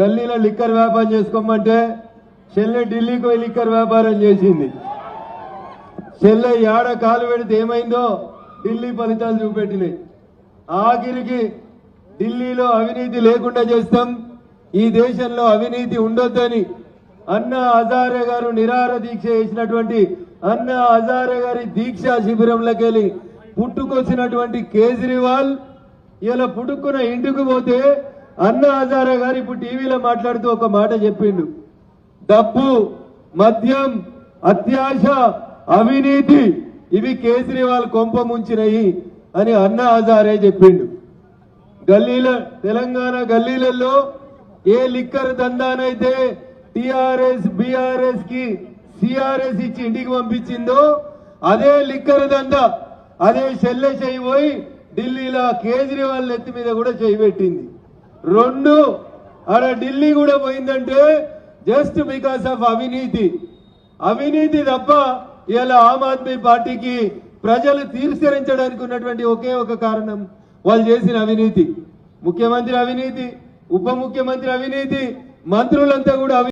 గల్లీలో లిక్కర్ వ్యాపారం చేసుకోమంటే చెల్లె ఢిల్లీకి పోయి లిక్కర్ వ్యాపారం చేసింది. చెల్లె ఏడ కాలు పెడితే ఏమైందో ఢిల్లీ ఫలితాలు చూపెట్టినాయి. ఆఖరికి ఢిల్లీలో అవినీతి లేకుండా చేస్తాం ఈ దేశంలో అవినీతి ఉండొద్దని అన్న హజారే గారు నిరార దీక్ష చేసినటువంటి అన్న హజారే గారి దీక్షా శిబిరంలోకి వెళ్ళి పుట్టుకొచ్చినటువంటి కేజ్రీవాల్ ఇలా పుట్టుకున్న ఇంటికి పోతే అన్న హజారా గారు ఇప్పుడు టీవీలో మాట్లాడుతూ ఒక మాట చెప్పిండు. డబ్బు మద్యం అత్యాశ అవినీతి ఇవి కేజ్రీవాల్ కొంప ముంచినయి అని అన్న హజారే చెప్పిండు. గల్లీల తెలంగాణ గల్లీలలో ఏ లిక్కర్ దందానైతే టిఆర్ఎస్ బిఆర్ఎస్కి సిఆర్ఎస్ ఇచ్చి ఇంటికి పంపించిందో అదే లిక్కర్ దందా అదే చెల్లె చేయి పోయి ఢిల్లీలో కేజ్రీవాల్ నెత్తి మీద కూడా చేయి పెట్టింది. రెండు. ఆడ ఢిల్లీ కూడా పోయిందంటే జస్ట్ బికాస్ ఆఫ్ అవినీతి. అవినీతి తప్ప ఇలా ఆమ్ ఆద్మీ పార్టీకి ప్రజలు తీర్చరించడానికి ఉన్నటువంటి ఒకే ఒక కారణం వాళ్ళు చేసిన అవినీతి. ముఖ్యమంత్రి అవినీతి ఉప ముఖ్యమంత్రి అవినీతి మంత్రులంతా కూడా